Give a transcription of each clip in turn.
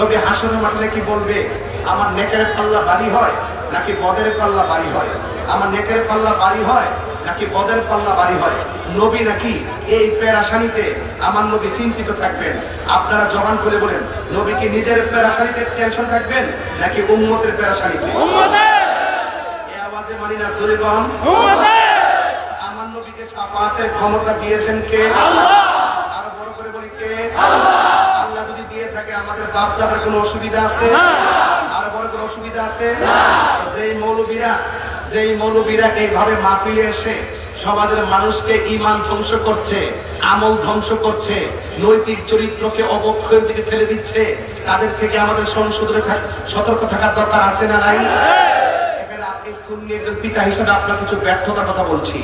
নবী হাসনের মাঠে কি বলবে? আমার নেকের পাল্লা বাড়ি হয় নাকি বদের পাল্লা বাড়ি হয়? আমার নেকের পাল্লা বাড়ি হয় নাকি বদের পাল্লা বাড়ি হয়? নবী নাকি এই পেরাশানিতে আমার নবী চিন্তিত থাকবেন? আপনারা জবান করে বলেন নবী কি নিজের পেরাশানিতে টেনশন থাকবেন নাকি উম্মতের পেরাশানিতে? আওয়াজে মানি না জোরেগণ আমার নবীকে সাফাতের ক্ষমতা দিয়েছেন কে? আরও বড় করে বলি কে? আল্লাহ! আমাদের বাপ দাদার কোনো অসুবিধা আছে? আরও বড় কোনো অসুবিধা আছে? যেই মৌলবীরা যেই মৌলবীরা এইভাবে মাহফিলে এসে সমাজের মানুষকে ইমান ধ্বংস করছে আমল ধ্বংস করছে নৈতিক চরিত্রকে অবক্ষয়ের দিকে ফেলে দিচ্ছে তাদের থেকে আমাদের সংশোধনে সতর্ক থাকার দরকার আছে না নাই? একজন পিতা হিসেবে আপনার কিছু ব্যর্থতার কথা বলছি।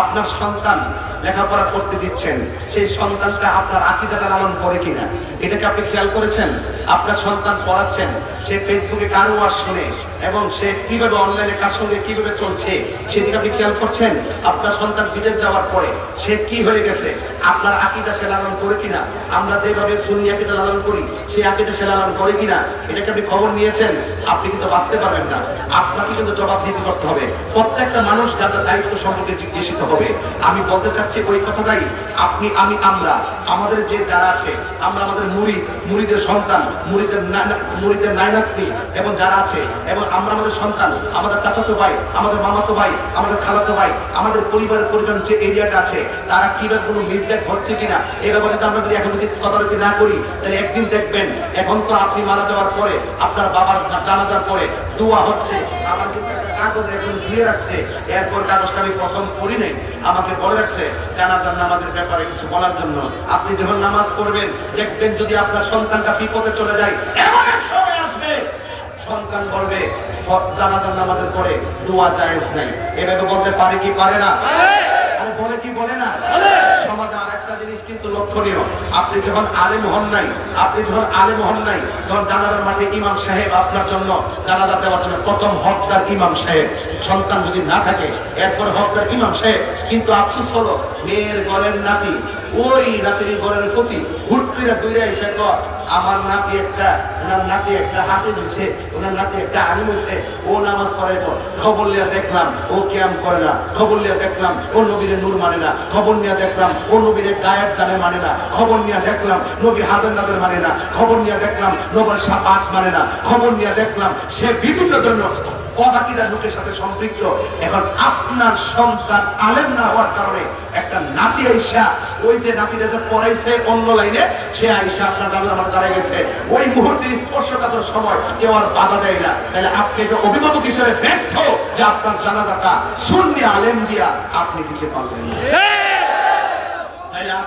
আপনার সন্তান লেখাপড়া করতে দিচ্ছেন, সেই সন্তানটা আপনার আকিদাটা লালন করে কিনা, এটাকে আপনি খেয়াল করেছেন? আপনার সন্তান পড়াচ্ছেন, সে ফেসবুকে কারও ওয়াজ শুনে এবং সে কীভাবে অনলাইনে কার সঙ্গে কীভাবে চলছে, সেদিকে আপনি খেয়াল করছেন? আপনার সন্তান বিদেশ যাওয়ার পরে সে কি হয়ে গেছে? আপনার আকিদা সে লালন করে কিনা? আমরা যেভাবে সুন্নি আকিদা লালন করি, সেই আকিদা সে লালন করে কিনা? এটাকে আপনি খবর নিয়েছেন? আপনি কিন্তু বাঁচতে পারবেন না। আপনাকে কিন্তু জবাব দিতে করতে হবে। প্রত্যেকটা মানুষ যাদের দায়িত্ব সম্পর্কে জিজ্ঞাসিত হবে। আমি বলতে চাচ্ছি ওই কথাটাই, আপনি, আমি, আমরা, আমাদের যে যারা আছে, আমরা আমাদের মুড়ি, মুড়িদের সন্তান, মুড়িদের মুড়িদের নাইনাত্নি এবং যারা আছে, এবং আমরা আমাদের সন্তান, আমাদের চাচাতো ভাই, আমাদের মামাতো ভাই, আমাদের খালাতো ভাই, আমাদের পরিবারের পরিজন যে এরিয়াটা আছে, তারা কীভাবে কোনো মিসগাইড হচ্ছে কিনা এই ব্যাপারে তো আমরা যদি এখন যদি তদারকি না করি, তাহলে একদিন দেখবেন, এখন তো আপনি মারা যাওয়ার পরে, আপনার বাবার জানাজার পরে দোয়া হচ্ছে আমার কিন্তু একটা কাগজ এখন দিয়ে রাখছে এরপর কাগজটা আমি প্রথম পড়ি নাই আমাকে বলে রাখছে জানাজার নামাজের ব্যাপারে কিছু বলার জন্য। আপনি যখন নামাজ পড়বেন দেখবেন যদি আপনার সন্তানটা বিপদে চলে যায় এমন এক সময় আসবে। সন্তান বলবে জানাজার নামাজের পরে দোয়া জায়েজ নাই। এভাবে বলতে পারে কি পারে না? আরে বলে কি বলে না? সমাজে আর একটা জিনিস কিন্তু লক্ষণীয়। আপনি যখন আলেম হন নাই, আপনি যখন আলেম হন নাই, তখন মাঠে ইমাম সাহেব আপনার জন্য দেওয়ার জন্য প্রথম হকদার ইমাম সাহেব। সন্তান যদি না থাকে, এরপর হকদার ইমাম সাহেব। কিন্তু আফসোস হলো, মেয়ের ঘরের নাতি, ওই ঘরের প্রতি হুটকিরা দূরে এসে কর আমার নাতি একটা, ওনার নাতি একটা ওনার নাতি একটা ও নামাজ পড়াই খবর লিয়া দেখলাম, ও ক্যাম করে না, খবর লিয়া দেখলাম, ও নবীরে নূর মানে না, খবর নিয়ে দেখলাম, ও নবীরে জানে মানে না। খবর নিয়ে দেখলাম নবী হাজার নাদের মানে না। খবর নিয়ে দেখলাম নবর মানে না। খবর নিয়ে দেখলাম সে বিভিন্ন লোকের সাথে সম্পৃক্ত। এখন আপনার সন্তান আলেম না হওয়ার কারণে একটা নাতি আইসা ওই যে নাতিটা যে পড়াইছে অন্য লাইনে, সে আইসা আপনার দাঁড়ায় গেছে। ওই সময়, কেউ আর বাধা দেয় না। তাহলে আপনি একটা অভিভাবক হিসেবে ব্যর্থ যে আপনার জানাজাটা শূন্য আলেম দিয়া আপনি দিতে পারলেন না।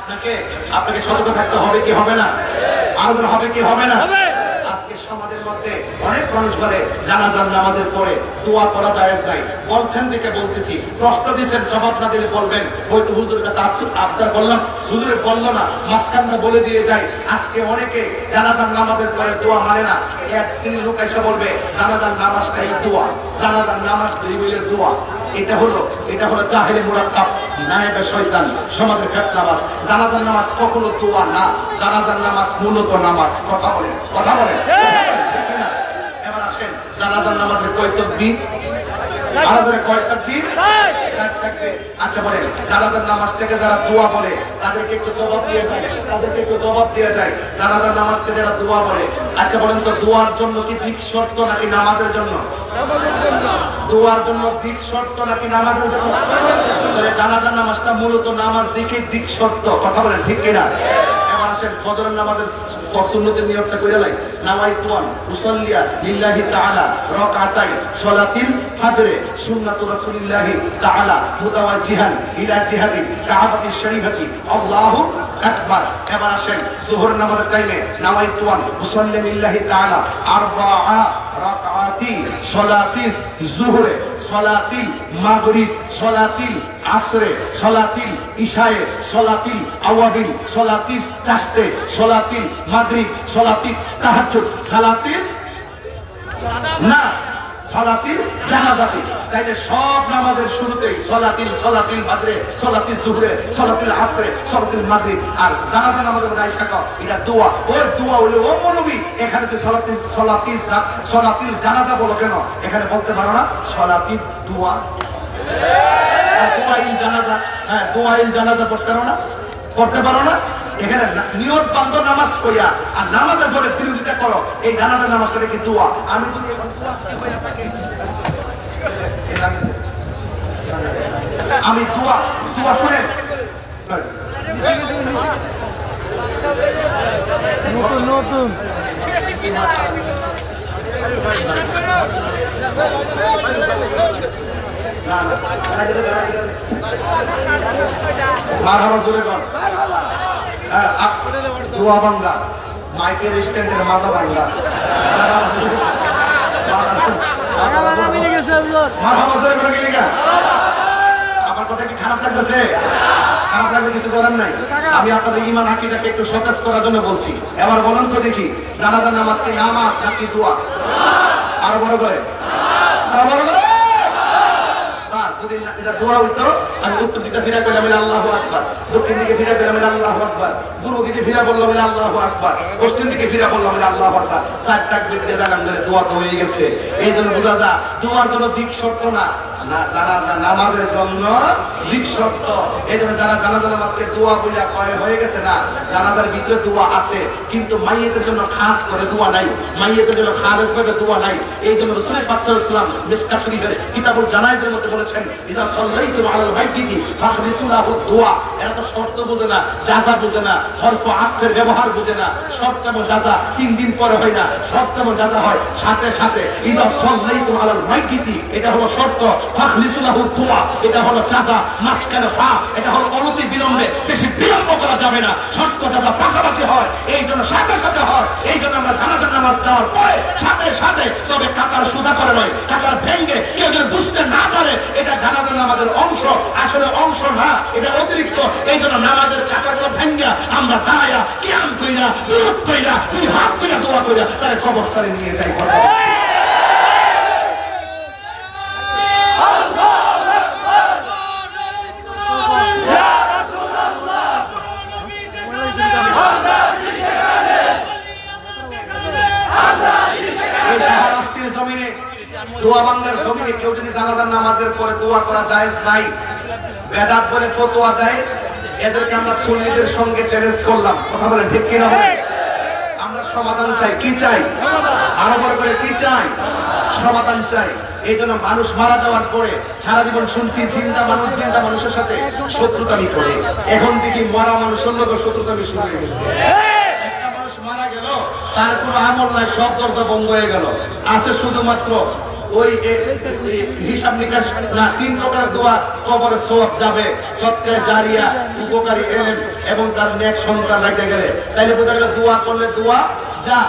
আপনাকে আপনাকে সতর্ক থাকতে হবে কি হবে না? ধর হবে কি হবে না? আজকে সমাজের মধ্যে অনেক মানুষ বলে জানাজার নামাজের পরে দোয়া করা জায়েজ নাই। বলছেন দেখে বলতেছি প্রশ্ন দিয়েছেন জবাব না দিলে বলবেন। হয়তো হুজুরের কাছে আবদার করলাম হুজুরে বলল না মাঝখানটা বলে দিয়ে যায়। আজকে অনেকে জানাজার নামাজের পরে দোয়া মানে না এক শ্রেণির লোক এসে বলবে নামাজটাই দোয়া। জানাজার নামাজ হইলে দোয়া। এটা হলো এটা হলো জাহেলে মুরাক্কাব, নায়েবে শয়তান, সমাজের ক্ষেত নামাজ জানাজার নামাজ কখনো দোয়া না, জানাজার নামাজ মূলত নামাজ। কথা বলেন কথা বলেন। এবার আসেন, জানাজার নামাজের কয় তকবীর। আচ্ছা বলেন, জানাজার নামাজ থেকে যারা দোয়া বলে, তাদেরকে একটু জবাব দিয়ে যায়, তাদেরকে একটু জবাব দিয়ে যায়। জানাজার নামাজকে যারা দোয়া বলে আচ্ছা বলেন তো, দোয়ার জন্য কি ঠিক শর্ত নাকি নামাজের জন্য? দোয়ার জন্য দিক শর্ত নাকি নামাজের জন্য? তাহলে জানাজার নামাজটা মূলত নামাজ দিকে দিক শর্ত। কথা বলেন, ঠিক কিনা? এবার আসেন, ফজরের নামাজের সুন্নতের নিয়মটা কইরা লাই। নামাই তুয়ান উসাল্লিয়া লিল্লাহি তাআলা, রাকাতাই সালাতিল ফাজরে, সুন্নাতু রাসূলিল্লাহি তাআলা মুতাওয়াজ্জিহান ইলা জিহাদি, কাবাতি শরীফাতি। আল্লাহু আকবার এবার আসেন যোহর নামাজের টাইমে নামাই তুয়ান উসাল্লি লিল্লাহি তাআলা, আরবাআ রাকাতি সলাতিস জুহরে, সলাতিল মাগরিব, সলাতিল আসরে, সলাতিল ইশায়ে, সলাতিল আওয়াবিল সলাতিল চাস্তে সলাতিল মাগরিব সলাতিল তাহাজ্জুদ সালাতিল না। সলাতিল জানাজাতি তাইলে সব নামাজের শুরুতেই সলাতিল সলাতিল বাদরে সলাতিল জুহরে, সলাতিল আসরে, সলাতিল মাগরিব। আর জানাজা নামাজের মধ্যে আইসা কও এটা দোয়া। ওই দোয়া হলো ও মৌলবী, এখানে তো সলাতিল সলাতিল সলাতিল জানাজা বলো কেন? এখানে বলতে পারো না, সলাতিল দোয়া। দোয়াইল জানাজা হ্যাঁ দোয়াইল জানাজা পড়তে পারো না? পড়তে পারো না? এখানে নিয়ত বান্ধ নামাজ কইয়া আর নামাজের পরে বিরোধিতা করো এই জানাজার নামাজটা কি দোয়া আমি যদি হইয়া থাকি। আমি দোয়া দোয়া শুনেন নতুন নতুন। মারহাবা জোরে কর আপ- দোয়া বাঙ্গা স্ট্যান্ডের মাজা বাঙ্গা আমার কথা কি খারাপ লাগতেছে? খারাপ লাগলে কিছু করার নাই। আমি আপনাদের ইমান একটু সতেজ করার জন্য বলছি। এবার বলেন তো দেখি জানাজার নামাজ কি নামাজ নাকি দোয়া? আরও বড় করে। বড় করে? জানাজার ভিতরে দোয়া আছে, কিন্তু মাইয়েদের জন্য খাস করে দোয়া নাই। মাইয়েদের জন্য খারেজ ভাবে দোয়া নাই। এই জন্য রসুল আলাইহি শরীফের কিতাবুল জানাইজের মধ্যে বলেছেন ইজা সাল্লাইতুম আলাল মাইয়িতি ফাখলিসু লাহু এরা তো শর্ত বোঝে না জাযা বোঝে না, হরফ আক্ষের ব্যবহার বোঝে না। এবং জাযা তিন দিন পরে হয় না এবং জাযা হয় সাথে সাথে। ইজা সাল্লাইতুম আলাল মাইয়িতি, এটা হলো শর্ত। ফাখলিসু লাহু এটা হলো জাযা মাসকানে ফা, এটা হলো অনতি বিলম্বে। বেশি বিলম্ব করা যাবে না। শর্ত জাযা পাশাপাশি হয়, এই জন্য সাথে সাথে হয়। এই জন্য আমরা জানাজার নামাজ দেওয়ার পরে সাথে সাথে, তবে কাতার সোজা করে নয়, কাতার ভেঙ্গে কেউ যদি বুঝতে না পারে, এটা জানাজার নামাজের অংশ, আসলে অংশ না, এটা অতিরিক্ত। এই জন্য নামাজের কাতারগুলো ভেঙ্গা, আমরা দাঁড়াইয়া কিয়াম কইরা দুধ কইরা, দুই হাত কইরা দোয়া কইরা তার কবস্থানে নিয়ে যাই। কথা বলি। এই শাহরাস্তির জমিনে দোয়া বাংলার জমিনে কেউ যদি জানাজার নামাজের পরে দোয়া করা জায়েজ নাই। বেদাত বলে ফতোয়া দেয়। এদেরকে আমরা সুন্নিদের সঙ্গে চ্যালেঞ্জ করলাম। কথা বলে ঠিক কিনা বলেন? আমরা সমাধান চাই। কি চাই? আরও বড় করে কি চাই? সমাধান চাই। এই জন্য মানুষ মারা যাওয়ার পরে সারা জীবন শুনছি চিন্তা মানুষ চিন্তা মানুষের সাথে শত্রুতামি করে। এখন দেখি মরা মানুষের লোক শত্রুতামি শুরু হয়ে গেছে। একটা মানুষ মারা গেল, তার কোনো আমল নাই, সব দরজা বন্ধ হয়ে গেল। আছে শুধুমাত্র ওই হিসাব নিকাশ, না, তিন প্রকার দোয়া যাবে জারিয়া, উপকারী এলেন এবং তার নেক সন্তান রেখে গেলে। তাইলে দোয়া করলে দোয়া যা।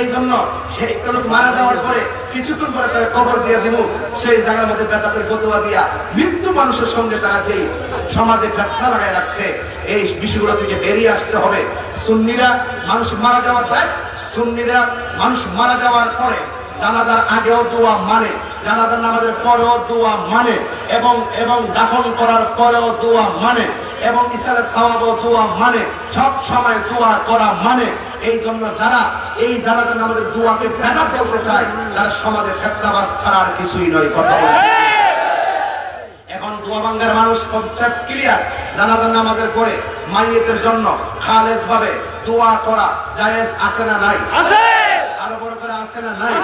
এই জন্য সেই লোক মারা যাওয়ার পরে কিছুক্ষণ পরে তারা কবর দিয়ে দিব সেই জায়গার মধ্যে বেতাতের দিয়া মৃত্যু মানুষের সঙ্গে তারা যেই সমাজে ফেতনা লাগায় রাখছে, এই বিষয়গুলো থেকে বেরিয়ে আসতে হবে। সুন্নিরা মানুষ মারা যাওয়ার পরে সুন্নিরা মানুষ মারা যাওয়ার পরে জানাজার আগেও দোয়া মানে জানাজার নামাজের পরেও দোয়া মানে এবং এবং দাফন করার পরেও দোয়া মানে এবং ইসালে সাওয়াবও দোয়া মানে সব সময় দোয়া করা মানে। এই জন্য যারা এই জানাজার নামাজের দোয়াকে বেদাত বলতে চায়, তারা সমাজে ফেতনাবাজ ছাড়া আর কিছুই নয়, কথা এখন দোয়া মানুষ কনসেপ্ট ক্লিয়ার জানাজার নামাজের পরে মাইয়েতের জন্য খালেজ ভাবে দোয়া করা জায়েজ আছে না নাই? আছে! আরও বড় করে আছে না নাই?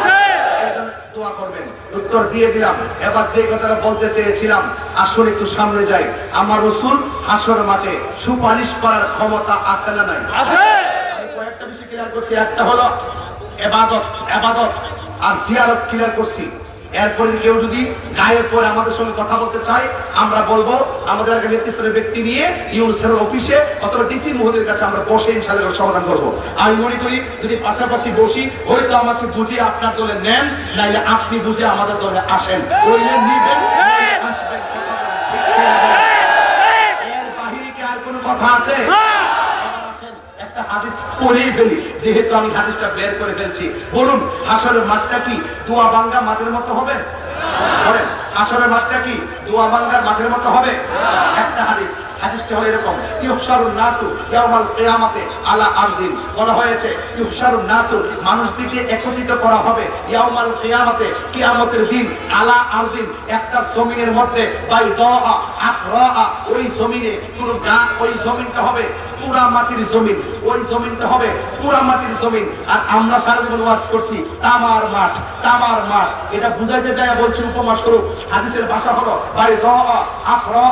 দোয়া করবেন। উত্তর দিয়ে দিলাম। এবার যে কথাটা বলতে চেয়েছিলাম আসর একটু সামনে যাই। আমার রসুল আসর মাঠে সুপারিশ করার ক্ষমতা আছে না নাই? আমি কয়েকটা বিষয় ক্লিয়ার করছি। একটা হলো এবাদত এবাদত। আর জিয়ারত ক্লিয়ার করছি। এরপরে কেউ যদি গায়ের পরে আমাদের সঙ্গে কথা বলতে চায়, আমরা বলব, আমাদের আগে নেতৃত্বের ব্যক্তি নিয়ে ইউনিসেফের অফিসে অথবা ডিসি মহোদয়ের কাছে আমরা বসে ইনশাআল্লাহ এর সমাধান করব। আমি মনে করি, যদি পাশাপাশি বসি, হয়তো আমাকে বুঝিয়ে আপনার দলে নেন, নাইলে আপনি বুঝে আমাদের দলে আসেন। নিবেন, আসবেন এর বাহিরে কি আর কোনো কথা আছে? হাদিস ফেলি। যেহেতু আমি হাদিসটা বের করে ফেলছি। বলুন কি? দোয়া বাঙ্গা মাঠের মতো হবে? কি? দোয়া বাঙ্গার মাঠের মতো হবে? একটা হাদিস। হাদিসটা হলো এরকম নাসু কিয়ামাতে আলা আরদিন। বলা হয়েছে নাসু মানুষদিকে একত্রিত করা হবে ইয়াউমাল কিয়ামাতে, কিয়ামতের দিন, আলা আরদিন। একটা জমিনের মধ্যে বাই দা আফরা ওই জমিনে কোন গা ওই জমিনটা হবে। পুরা মাটির জমিন। ওই জমিনটা হবে পুরা মাটির জমিন। আর আমরা সারা জীবন ওয়াজ করছি, তামার মাঠ তামার মাঠ। এটা বুঝাইতে যায় বলছি উপমা স্বরূপ হাদিসের ভাষা হলো বাই দা আফরা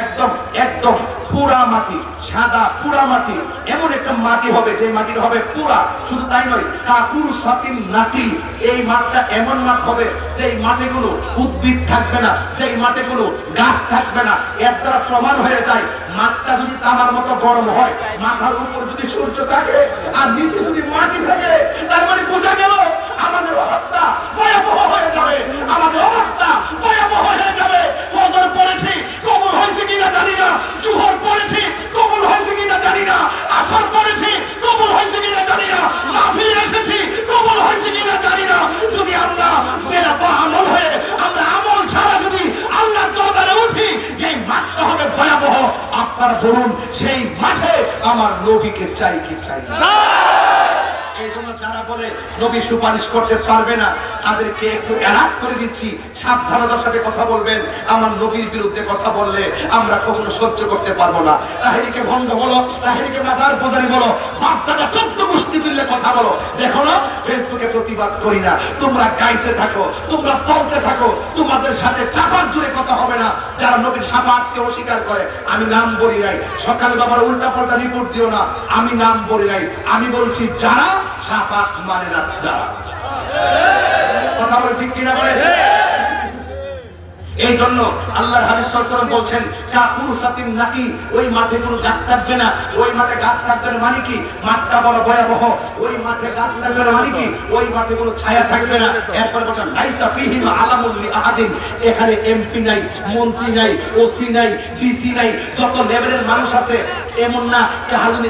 একদম একদম পুরা মাটি, সাদা পুরা মাটি। এমন একটা মাটি হবে, যে মাটিটা হবে পুরা। শুধু তাই নয়, কাকুর সাতিন নাটি এই মাঠটা এমন মাঠ হবে যে মাঠে কোনো উদ্ভিদ থাকবে না যে মাঠে কোনো গাছ থাকবে না। এর দ্বারা প্রমাণ হয়ে যায় মাঠটা যদি তামার মতো গরম হয়, মাথার উপর যদি সূর্য থাকে, আর নিচে যদি মাটি থাকে, তার মানে বোঝা গেল আমাদের অবস্থা ভয়াবহ হয়ে যাবে। আমাদের অবস্থা ভয়াবহ নবীকে চাই কি চাই না। যারা বলে নবী সুপারিশ করতে পারবে না, তাদেরকে একটু অ্যালার্ট করে দিচ্ছি। সাবধানতার সাথে কথা বলবেন। আমার নবীর বিরুদ্ধে কথা বললে আমরা কখনো সহ্য করতে পারব না। ভঙ্গ বলো পূজারি বলো, বাপদাদা চোদ্দ কথা বলো। দেখো না, ফেসবুকে প্রতিবাদ করি না। তোমরা গাইতে থাকো, তোমরা বলতে থাকো, তোমাদের সাথে চাপার জুড়ে কথা হবে না। যারা নবীর সাফাতকে অস্বীকার করে, আমি নাম বলি নাই। সকালে বাবার উল্টা পাল্টা রিপোর্ট দিও না। আমি নাম বলি নাই। আমি বলছি, যারা সাফাত মানে না যারা কথা বলে ঠিক কিনা এই জন্য আল্লাহর বলছেন কাকুরু সাতিন নাকি? ওই মাঠে কোনো গাছ থাকবে না। ওই মাঠে গাছ থাকবে মানে কি? মাঠটা বড় ভয়াবহ। ওই মাঠে গাছ থাকবে মানে কি? ওই মাঠে কোনো ছায়া থাকবে না। বলছেন, লাইসা ফিহি আলামুল লিআহাদিন এখানে এমপি নাই মন্ত্রী নাই ওসি নাই ডিসি নাই, যত লেভেলের মানুষ আছে, এমন না কাহার জন্য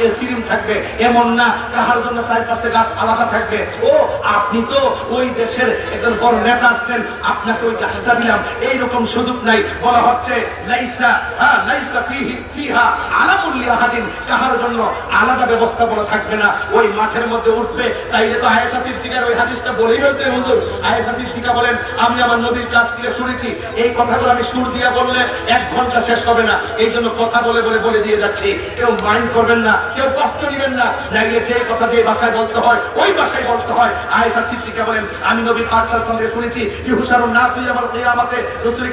থাকবে, এমন না কাহার জন্য চার পাঁচটা গাছ আলাদা থাকবে। ও, আপনি তো ওই দেশের একজন বড় নেতা আসতেন, আপনাকে ওই গাছটা দিলাম। এইরকম সুযোগ নাই। বলা হচ্ছে, লাইসা হ্যাঁ লাইসা ফিহি, ফিহা আলামুল লিআহাদিন, কাহার জন্য আলাদা ব্যবস্থা বড় থাকবে না। ওই মাঠের মধ্যে উঠবে, তাইলে তো আয়েশা সিদ্দিকার ওই হাদিসটা বলেই হইতে হুজুর। আয়েশা সিদ্দিকা বলেন, আমি আমার নবীর কাছ থেকে শুনেছি। এই কথাগুলো আমি সুর দিয়া বললে এক ঘণ্টা শেষ হবে না। এই জন্য কথা বলে বলে বলে দিয়ে যাচ্ছি। কেউ মাইন্ড করবেন না, কেউ কষ্ট নেবেন না। নাইলে যে কথা যে ভাষায় বলতে হয়, ওই ভাষায় বলতে হয়। আয়েশা সিদ্দিকা বলেন, আমি নবীর পাঁচ শাস্ত্র থেকে শুনেছি ইহুসারুন নাস আমার কিয়ামতে রাসূল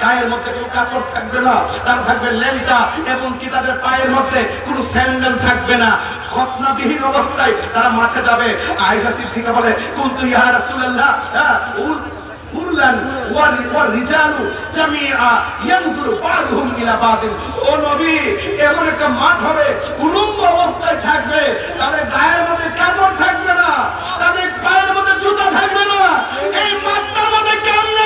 গায়ের মধ্যে কোনো এবং কি তাদের পায়ের মধ্যে কোনো স্যান্ডেল থাকবে না। অবস্থায় তারা মাঠে যাবে। আয়েশা সিদ্দিকা বলে, কুনতু ইয়া রাসূলুল্লাহ হ্যাঁ ও নবী, এমন একটা মাঠ হবে, উলম্ব অবস্থায় থাকবে, তাদের গায়ের মধ্যে কাপড় থাকবে না, তাদের পায়ের মধ্যে জুতা থাকবে না, এই মধ্যে কেমনে